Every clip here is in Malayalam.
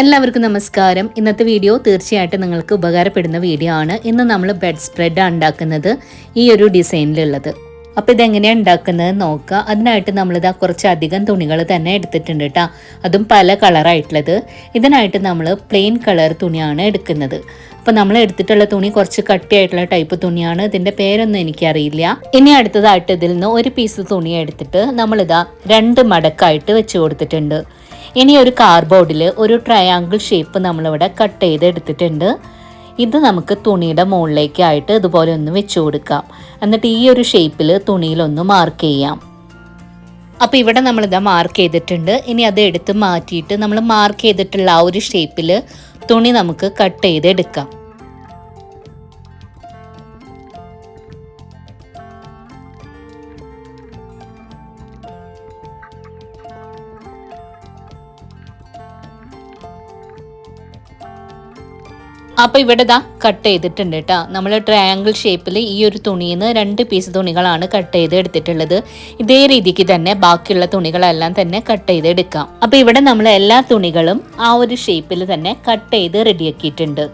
എല്ലാവർക്കും നമസ്കാരം. ഇന്നത്തെ വീഡിയോ തീർച്ചയായിട്ടും നിങ്ങൾക്ക് ഉപകാരപ്പെടുന്ന വീഡിയോ ആണ്. ഇന്ന് നമ്മൾ ബെഡ് സ്പ്രെഡ് ഉണ്ടാക്കുന്നത് ഈ ഒരു ഡിസൈനിലുള്ളത്. അപ്പോൾ ഇതെങ്ങനെയാണ് ഉണ്ടാക്കുന്നത് നോക്കുക. അതിനായിട്ട് നമ്മളിതാ കുറച്ചധികം തുണികൾ തന്നെ എടുത്തിട്ടുണ്ട് കേട്ടോ അതും പല കളറായിട്ടുള്ളത് ഇതിനായിട്ട് നമ്മൾ പ്ലെയിൻ കളർ തുണിയാണ് എടുക്കുന്നത്. അപ്പോൾ നമ്മൾ എടുത്തിട്ടുള്ള തുണി കുറച്ച് കട്ടിയായിട്ടുള്ള ടൈപ്പ് തുണിയാണ്. ഇതിന്റെ പേരൊന്നും എനിക്കറിയില്ല. ഇനി അടുത്തതായിട്ട് ഇതിൽ നിന്ന് ഒരു പീസ് തുണി എടുത്തിട്ട് നമ്മളിതാ രണ്ട് മടക്കായിട്ട് വെച്ച് കൊടുത്തിട്ടുണ്ട്. ഇനി ഒരു കാർബോർഡിൽ ഒരു ട്രയാങ്കിൾ ഷേപ്പ് നമ്മളിവിടെ കട്ട് ചെയ്ത് എടുത്തിട്ടുണ്ട് ഇത് നമുക്ക് തുണിയുടെ മുകളിലേക്കായിട്ട് ഇതുപോലെ ഒന്ന് വെച്ചു കൊടുക്കാം. എന്നിട്ട് ഈ ഒരു ഷേപ്പിൽ തുണിയിലൊന്ന് മാർക്ക് ചെയ്യാം. അപ്പോൾ ഇവിടെ നമ്മളിത് മാർക്ക് ചെയ്തിട്ടുണ്ട്. ഇനി അത് എടുത്ത് മാറ്റിയിട്ട് നമ്മൾ മാർക്ക് ചെയ്തിട്ടുള്ള ആ ഒരു ഷേപ്പിൽ തുണി നമുക്ക് കട്ട് ചെയ്ത് അപ്പോൾ ഇവിടെ ദാ കട്ട് ചെയ്തിട്ടുണ്ട് കേട്ടോ നമ്മൾ ട്രയാങ്കിൾ ഷേപ്പിൽ ഈ ഒരു തുണിയിൽ നിന്ന് രണ്ട് പീസ് തുണികളാണ് കട്ട് ചെയ്ത് എടുത്തിട്ടുള്ളത്. ഇതേ രീതിക്ക് തന്നെ ബാക്കിയുള്ള തുണികളെല്ലാം തന്നെ കട്ട് ചെയ്ത് എടുക്കാം. അപ്പോൾ ഇവിടെ നമ്മൾ എല്ലാ തുണികളും ആ ഒരു ഷേപ്പിൽ തന്നെ കട്ട് ചെയ്ത് റെഡിയാക്കിയിട്ടുണ്ട്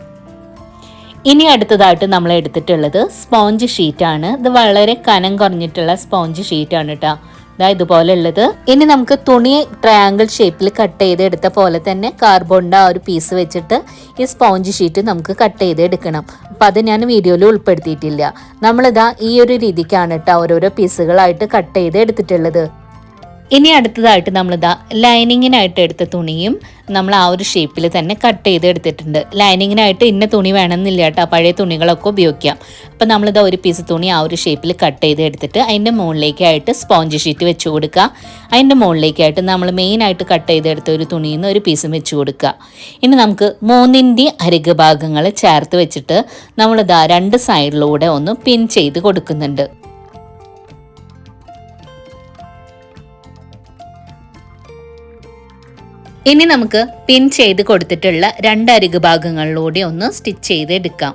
ഇനി അടുത്തതായിട്ട് നമ്മൾ എടുത്തിട്ടുള്ളത് സ്പോഞ്ച് ഷീറ്റാണ് ഇത് വളരെ കനം കുറഞ്ഞിട്ടുള്ള സ്പോഞ്ച് ഷീറ്റാണ് കേട്ടോ ഇതാ ഇതുപോലെ ഉള്ളത് ഇനി നമുക്ക് തുണി ട്രയാങ്കിൾ ഷേപ്പിൽ കട്ട് ചെയ്ത് എടുത്ത പോലെ തന്നെ കാർബോണിന്റെ ആ ഒരു പീസ് വെച്ചിട്ട് ഈ സ്പോഞ്ച് ഷീറ്റ് നമുക്ക് കട്ട് ചെയ്ത് എടുക്കണം അപ്പം അത് ഞാൻ വീഡിയോയിൽ ഉൾപ്പെടുത്തിയിട്ടില്ല. നമ്മളിതാ ഈ ഒരു രീതിക്കാണ് കേട്ടോ ഓരോരോ പീസുകളായിട്ട് കട്ട് ചെയ്ത് എടുത്തിട്ടുള്ളത് ഇനി അടുത്തതായിട്ട് നമ്മളിതാ ലൈനിങ്ങിനായിട്ട് എടുത്ത തുണിയും നമ്മൾ ആ ഒരു ഷേപ്പിൽ തന്നെ കട്ട് ചെയ്ത് എടുത്തിട്ടുണ്ട്. ലൈനിങ്ങിനായിട്ട് ഇന്ന തുണി വേണമെന്നില്ല കേട്ടോ. പഴയ തുണികളൊക്കെ ഉപയോഗിക്കാം. അപ്പം നമ്മളിതാ ഒരു പീസ് തുണി ആ ഒരു ഷേപ്പിൽ കട്ട് ചെയ്ത് എടുത്തിട്ട് അതിന്റെ മുകളിലേക്കായിട്ട് സ്പോഞ്ച് ഷീറ്റ് വെച്ച് കൊടുക്കുക. അതിന്റെ മുകളിലേക്കായിട്ട് നമ്മൾ മെയിനായിട്ട് കട്ട് ചെയ്തെടുത്ത ഒരു തുണിയിൽ നിന്ന് ഒരു പീസും വെച്ച് കൊടുക്കുക. ഇനി നമുക്ക് മൂന്നിന്റെ അരിക് ഭാഗങ്ങൾ ചേർത്ത് വെച്ചിട്ട് നമ്മളിതാ രണ്ട് സൈഡിലൂടെ ഒന്ന് പിൻ ചെയ്ത് കൊടുക്കുന്നുണ്ട്. ഇനി നമുക്ക് പിൻ ചെയ്ത് കൊടുത്തിട്ടുള്ള രണ്ട് അരിക് ഭാഗങ്ങളിലൂടെ ഒന്ന് സ്റ്റിച്ച് ചെയ്തെടുക്കാം.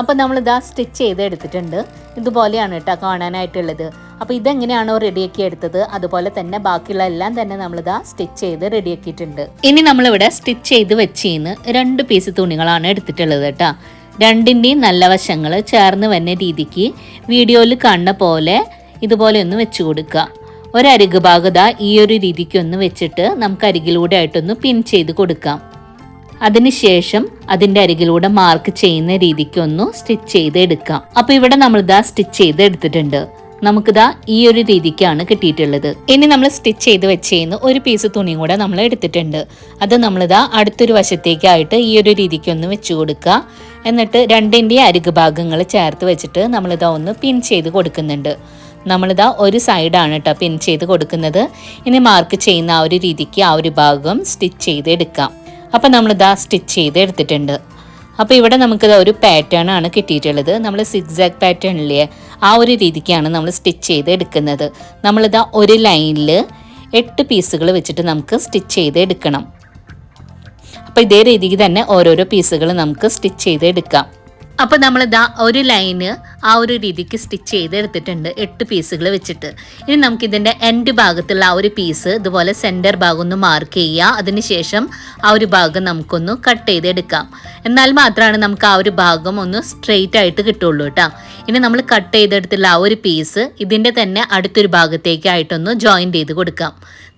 അപ്പോൾ നമ്മളിതാ സ്റ്റിച്ച് ചെയ്ത് എടുത്തിട്ടുണ്ട് ഇതുപോലെയാണ് കേട്ടോ കാണാനായിട്ടുള്ളത്. അപ്പോൾ ഇതെങ്ങനെയാണോ റെഡിയാക്കി എടുത്തത്? അതുപോലെ തന്നെ ബാക്കിയുള്ള എല്ലാം തന്നെ നമ്മളിതാ സ്റ്റിച്ച് ചെയ്ത് റെഡിയാക്കിയിട്ടുണ്ട് ഇനി നമ്മളിവിടെ സ്റ്റിച്ച് ചെയ്ത് വെച്ചിന്ന് രണ്ട് പീസ് തുണികളാണ് എടുത്തിട്ടുള്ളത് കേട്ടോ. രണ്ടിന്റെയും നല്ല വശങ്ങൾ ചേർന്ന് വന്ന രീതിക്ക് വീഡിയോയിൽ കാണുന്ന പോലെ ഇതുപോലെ ഒന്ന് വെച്ച് കൊടുക്കുക. ഒരരിക് ഭാഗത ഈ ഒരു രീതിക്ക് ഒന്ന് വെച്ചിട്ട് നമുക്ക് അരികിലൂടെ ആയിട്ടൊന്ന് പിൻ ചെയ്ത് കൊടുക്കാം. അതിനുശേഷം അതിന്റെ അരികിലൂടെ മാർക്ക് ചെയ്യുന്ന രീതിക്കൊന്ന് സ്റ്റിച്ച് ചെയ്ത് എടുക്കാം. അപ്പോൾ ഇവിടെ നമ്മൾ ഇതാ സ്റ്റിച്ച് ചെയ്ത് എടുത്തിട്ടുണ്ട്. നമുക്കിതാ ഈ ഒരു രീതിക്കാണ് കിട്ടിയിട്ടുള്ളത്. ഇനി നമ്മൾ സ്റ്റിച്ച് ചെയ്ത് വെച്ചേന്ന് ഒരു പീസ് തുണിയും കൂടെ നമ്മൾ എടുത്തിട്ടുണ്ട്. അത് നമ്മളിതാ അടുത്തൊരു വശത്തേക്കായിട്ട് ഈ ഒരു രീതിക്കൊന്ന് വെച്ചു കൊടുക്കുക. എന്നിട്ട് രണ്ടിന്റെ അരികു ഭാഗങ്ങൾ ചേർത്ത് വെച്ചിട്ട് നമ്മളിതാ ഒന്ന് പിൻ ചെയ്ത് കൊടുക്കുന്നുണ്ട്. നമ്മളിതാ ഒരു സൈഡാണ് കേട്ടോ പിൻ ചെയ്ത് കൊടുക്കുന്നത്. ഇനി മാർക്ക് ചെയ്യുന്ന ആ ഒരു രീതിക്ക് ആ ഒരു ഭാഗം സ്റ്റിച്ച് ചെയ്ത് എടുക്കാം. അപ്പം നമ്മളിതാ സ്റ്റിച്ച് ചെയ്ത് എടുത്തിട്ടുണ്ട് അപ്പോൾ ഇവിടെ നമുക്കിത് ഒരു പാറ്റേൺ ആണ് കിട്ടിയിട്ടുള്ളത്. നമ്മൾ സിക്സാക് പാറ്റേൺ ഇല്ലേ ആ ഒരു രീതിക്കാണ് നമ്മൾ സ്റ്റിച്ച് ചെയ്ത് എടുക്കുന്നത് നമ്മളിതാ ഒരു ലൈനിൽ എട്ട് പീസുകൾ വെച്ചിട്ട് നമുക്ക് സ്റ്റിച്ച് ചെയ്ത് എടുക്കണം അപ്പോൾ ഇതേ രീതിക്ക് തന്നെ ഓരോരോ പീസുകൾ നമുക്ക് സ്റ്റിച്ച് ചെയ്ത് എടുക്കാം അപ്പോൾ നമ്മൾ ഇതാ ഒരു ലൈന് ആ ഒരു രീതിക്ക് സ്റ്റിച്ച് ചെയ്തെടുത്തിട്ടുണ്ട് എട്ട് പീസുകൾ വെച്ചിട്ട്. ഇനി നമുക്ക് ഇതിന്റെ എൻഡ് ഭാഗത്തുള്ള ആ ഒരു പീസ് ഇതുപോലെ സെന്റർ ഭാഗം ഒന്ന് മാർക്ക് ചെയ്യുക അതിനുശേഷം ആ ഒരു ഭാഗം നമുക്കൊന്ന് കട്ട് ചെയ്തെടുക്കാം. എന്നാൽ മാത്രമാണ് നമുക്ക് ആ ഒരു ഭാഗം ഒന്ന് സ്ട്രെയിറ്റ് ആയിട്ട് കിട്ടുള്ളൂ കേട്ടോ. ഇനി നമ്മൾ കട്ട് ചെയ്തെടുത്തുള്ള ആ ഒരു പീസ് ഇതിന്റെ തന്നെ അടുത്തൊരു ഭാഗത്തേക്കായിട്ടൊന്ന് ജോയിന്റ് ചെയ്ത് കൊടുക്കാം.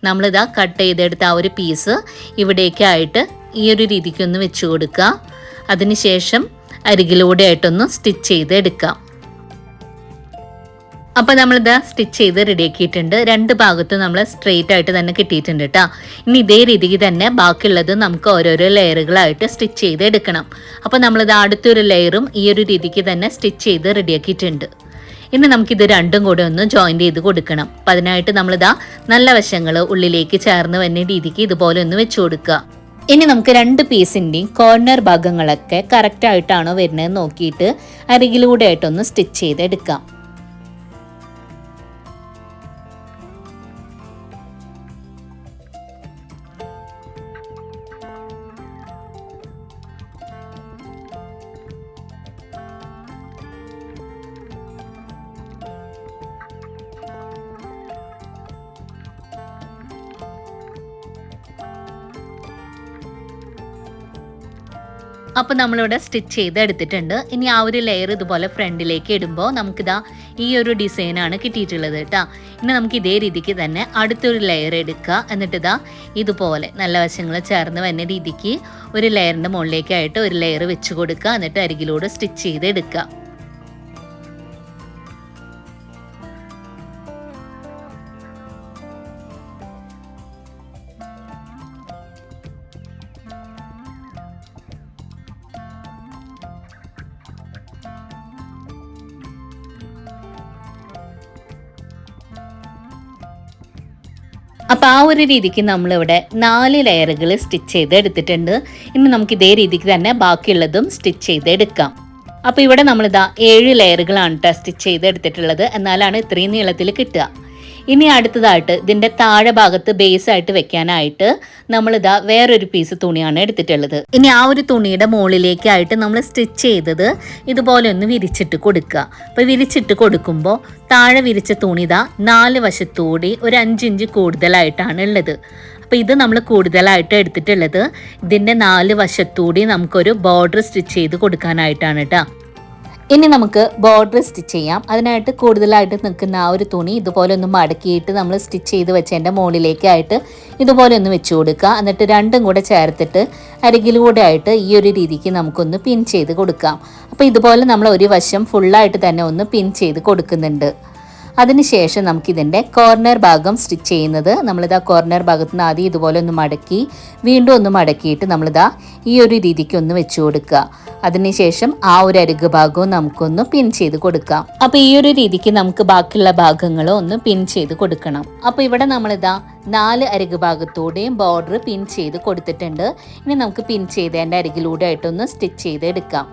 നമ്മളിതാ കട്ട് ചെയ്തെടുത്ത ആ ഒരു പീസ് ഇവിടേക്കായിട്ട് ഈ ഒരു രീതിക്കൊന്ന് വെച്ച് കൊടുക്കുക അതിനുശേഷം അരികിലൂടെ ആയിട്ടൊന്ന് സ്റ്റിച്ച് ചെയ്ത് എടുക്കാം അപ്പോൾ നമ്മളിത് സ്റ്റിച്ച് ചെയ്ത് റെഡിയാക്കിയിട്ടുണ്ട്. രണ്ട് ഭാഗത്തും നമ്മൾ സ്ട്രെയിറ്റ് ആയിട്ട് തന്നെ കിട്ടിയിട്ടുണ്ട് കേട്ടോ ഇനി ഇതേ രീതിക്ക് തന്നെ ബാക്കിയുള്ളത് നമുക്ക് ഓരോരോ ലെയറുകളായിട്ട് സ്റ്റിച്ച് ചെയ്ത് എടുക്കണം അപ്പോൾ നമ്മളിത് അടുത്തൊരു ലെയറും ഈ ഒരു രീതിക്ക് തന്നെ സ്റ്റിച്ച് ചെയ്ത് റെഡിയാക്കിയിട്ടുണ്ട്. ഇനി നമുക്കിത് രണ്ടും കൂടെ ഒന്ന് ജോയിൻ ചെയ്ത് കൊടുക്കണം. അപ്പം അതിനായിട്ട് നമ്മളിതാ നല്ല വശങ്ങൾ ഉള്ളിലേക്ക് ചേർന്ന് വന്ന രീതിക്ക് ഇതുപോലെ ഒന്ന് വെച്ച് കൊടുക്കുക. ഇനി നമുക്ക് രണ്ട് പീസിന്റെയും കോർണർ ഭാഗങ്ങളൊക്കെ കറക്റ്റായിട്ടാണോ വരുന്നത് നോക്കിയിട്ട് അരികിലൂടെ ആയിട്ടൊന്ന് സ്റ്റിച്ച് ചെയ്തെടുക്കാം. അപ്പോൾ നമ്മളിവിടെ സ്റ്റിച്ച് ചെയ്ത് എടുത്തിട്ടുണ്ട് ഇനി ആ ഒരു ലെയർ ഇതുപോലെ ഫ്രണ്ടിലേക്ക് ഇടുമ്പോൾ നമുക്കിതാ ഈ ഒരു ഡിസൈനാണ് കിട്ടിയിട്ടുള്ളത് കേട്ടോ. ഇനി നമുക്ക് ഇതേ രീതിക്ക് തന്നെ അടുത്തൊരു ലെയർ എടുക്കുക. എന്നിട്ട് ഇതാ ഇതുപോലെ നല്ല വശങ്ങൾ ചേർന്ന് വരുന്ന രീതിക്ക് ഒരു ലെയറിന്റെ മുകളിലേക്കായിട്ട് ഒരു ലെയർ വെച്ച് കൊടുക്കുക. എന്നിട്ട് അരികിലൂടെ സ്റ്റിച്ച് ചെയ്ത് എടുക്കുക അപ്പോൾ ആ ഒരു രീതിക്ക് നമ്മളിവിടെ നാല് ലെയറുകൾ സ്റ്റിച്ച് ചെയ്ത് എടുത്തിട്ടുണ്ട് ഇനി നമുക്ക് ഇതേ രീതിക്ക് തന്നെ ബാക്കിയുള്ളതും സ്റ്റിച്ച് ചെയ്ത് എടുക്കാം അപ്പോൾ ഇവിടെ നമ്മളിതാ ഏഴ് ലെയറുകളാണ് സ്റ്റിച്ച് ചെയ്ത് എടുത്തിട്ടുള്ളത് എന്നാലാണ് ഇത്രയും നീളത്തിൽ കിട്ടുക. ഇനി അടുത്തതായിട്ട് ഇതിന്റെ താഴെ ഭാഗത്ത് ബേസ് ആയിട്ട് വെക്കാനായിട്ട് നമ്മൾ നമ്മളിതാ വേറൊരു പീസ് തുണിയാണ് എടുത്തിട്ടുള്ളത്. ഇനി ആ ഒരു തുണിയുടെ മുകളിലേക്കായിട്ട് നമ്മൾ സ്റ്റിച്ച് ചെയ്തത് ഇതുപോലെ ഒന്ന് വിരിച്ചിട്ട് കൊടുക്കുക. അപ്പോൾ വിരിച്ചിട്ട് കൊടുക്കുമ്പോൾ താഴെ വിരിച്ച തുണി ഇതാ നാല് വശത്തൂടി ഒരു അഞ്ചിഞ്ച് കൂടുതലായിട്ടാണ് ഉള്ളത്. അപ്പോൾ ഇത് നമ്മൾ കൂടുതലായിട്ട് എടുത്തിട്ടുള്ളത് ഇതിന്റെ നാല് വശത്തൂടി നമുക്കൊരു ബോർഡർ സ്റ്റിച്ച് ചെയ്ത് കൊടുക്കാനായിട്ടാണ് കേട്ടോ ഇനി നമുക്ക് ബോർഡർ സ്റ്റിച്ച് ചെയ്യാം. അതിനായിട്ട് കൂടുതലായിട്ട് നിൽക്കുന്ന ആ ഒരു തുണി ഇതുപോലെ ഒന്ന് മടക്കിയിട്ട് നമ്മൾ സ്റ്റിച്ച് ചെയ്ത് വെച്ചതിന്റെ മുകളിലേക്കായിട്ട് ഇതുപോലെ ഒന്ന് വെച്ച് കൊടുക്കുക. എന്നിട്ട് രണ്ടും കൂടെ ചേർത്തിട്ട് അരികിലൂടെ ആയിട്ട് ഈ ഒരു രീതിക്ക് നമുക്കൊന്ന് പിൻ ചെയ്ത് കൊടുക്കാം. അപ്പോൾ ഇതുപോലെ നമ്മൾ ഒരു വശം ഫുള്ളായിട്ട് തന്നെ ഒന്ന് പിൻ ചെയ്ത് കൊടുക്കുന്നുണ്ട്. അതിനുശേഷം നമുക്കിതിന്റെ കോർണർ ഭാഗം സ്റ്റിച്ച് ചെയ്യുന്നത്. നമ്മളിതാ കോർണർ ഭാഗത്ത് നിന്ന് ആദ്യം ഇതുപോലെ ഒന്ന് മടക്കി വീണ്ടും ഒന്ന് മടക്കിയിട്ട് നമ്മളിതാ ഈ ഒരു രീതിക്ക് ഒന്ന് വെച്ച് കൊടുക്കുക. അതിനുശേഷം ആ ഒരു അരുക് ഭാഗവും നമുക്കൊന്ന് പിൻ ചെയ്ത് കൊടുക്കാം. അപ്പോൾ ഈ ഒരു രീതിക്ക് നമുക്ക് ബാക്കിയുള്ള ഭാഗങ്ങളും ഒന്ന് പിൻ ചെയ്ത് കൊടുക്കണം. അപ്പോൾ ഇവിടെ നമ്മളിതാ നാല് അരുക് ഭാഗത്തൂടെയും ബോർഡർ പിൻ ചെയ്ത് കൊടുത്തിട്ടുണ്ട്. ഇനി നമുക്ക് പിൻ ചെയ്തതിന്റെ അരികിലൂടെ ആയിട്ടൊന്ന് സ്റ്റിച്ച് ചെയ്ത് എടുക്കാം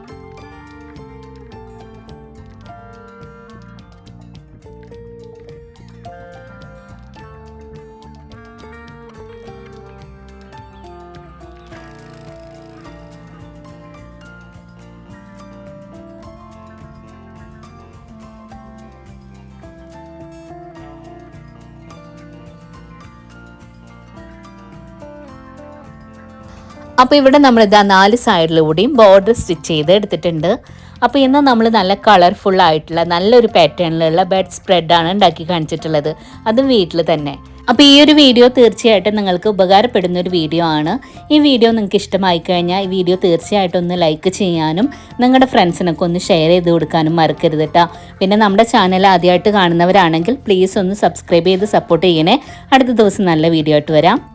അപ്പോൾ ഇവിടെ നമ്മൾ ഇതാ നാല് സൈഡിലൂടെയും ബോർഡർ സ്റ്റിച്ച് ചെയ്ത് എടുത്തിട്ടുണ്ട്. അപ്പോൾ ഇന്ന് നമ്മൾ നല്ല കളർഫുൾ ആയിട്ടുള്ള നല്ലൊരു പാറ്റേണിലുള്ള ബെഡ് സ്പ്രെഡാണ് ഉണ്ടാക്കി കാണിച്ചിട്ടുള്ളത്. അതും വീട്ടിൽ തന്നെ. അപ്പോൾ ഈ ഒരു വീഡിയോ തീർച്ചയായിട്ടും നിങ്ങൾക്ക് ഉപകാരപ്പെടുന്ന ഒരു വീഡിയോ ആണ്. ഈ വീഡിയോ നിങ്ങൾക്ക് ഇഷ്ടമായി കഴിഞ്ഞാൽ ഈ വീഡിയോ തീർച്ചയായിട്ടും ഒന്ന് ലൈക്ക് ചെയ്യാനും നിങ്ങളുടെ ഫ്രണ്ട്സിനൊക്കെ ഒന്ന് ഷെയർ ചെയ്ത് കൊടുക്കാനും മറക്കരുത് കേട്ടോ പിന്നെ നമ്മുടെ ചാനൽ ആദ്യമായിട്ട് കാണുന്നവരാണെങ്കിൽ പ്ലീസ് ഒന്ന് സബ്സ്ക്രൈബ് ചെയ്ത് സപ്പോർട്ട് ചെയ്യണേ. അടുത്ത ദിവസം നല്ല വീഡിയോ ആയിട്ട് വരാം.